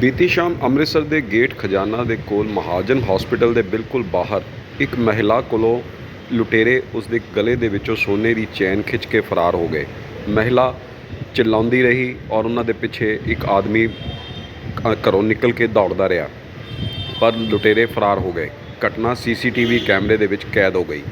ਬੀਤੀ ਸ਼ਾਮ ਅੰਮ੍ਰਿਤਸਰ ਦੇ ਗੇਟ ਖਜ਼ਾਨਾ ਦੇ ਕੋਲ ਮਹਾਜਨ ਹਸਪੀਟਲ ਦੇ ਬਿਲਕੁਲ ਬਾਹਰ ਇੱਕ ਮਹਿਲਾ ਕੋਲੋਂ ਲੁਟੇਰੇ ਉਸ ਦੇ ਗਲੇ ਦੇ ਵਿੱਚੋਂ ਸੋਨੇ ਦੀ ਚੈਨ ਖਿੱਚ ਕੇ ਫਰਾਰ ਹੋ ਗਏ। ਮਹਿਲਾ ਚਿল্ਲਾਉਂਦੀ ਰਹੀ ਔਰ ਉਹਨਾਂ ਦੇ ਪਿੱਛੇ ਇੱਕ ਆਦਮੀ ਘ- ਘਰੋਂ ਨਿਕਲ ਕੇ ਦੌੜਦਾ ਰਿਹਾ, ਪਰ ਲੁਟੇਰੇ ਫਰਾਰ ਹੋ ਗਏ। ਘਟਨਾ ਸੀਸੀਟੀਵੀ ਕੈਮਰੇ ਦੇ ਵਿੱਚ ਕੈਦ ਹੋ ਗਈ।